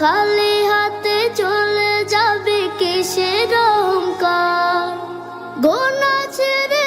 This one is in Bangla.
খালি হাতে চলে যাবে কিসের অহংকার? গোনা ছেড়ে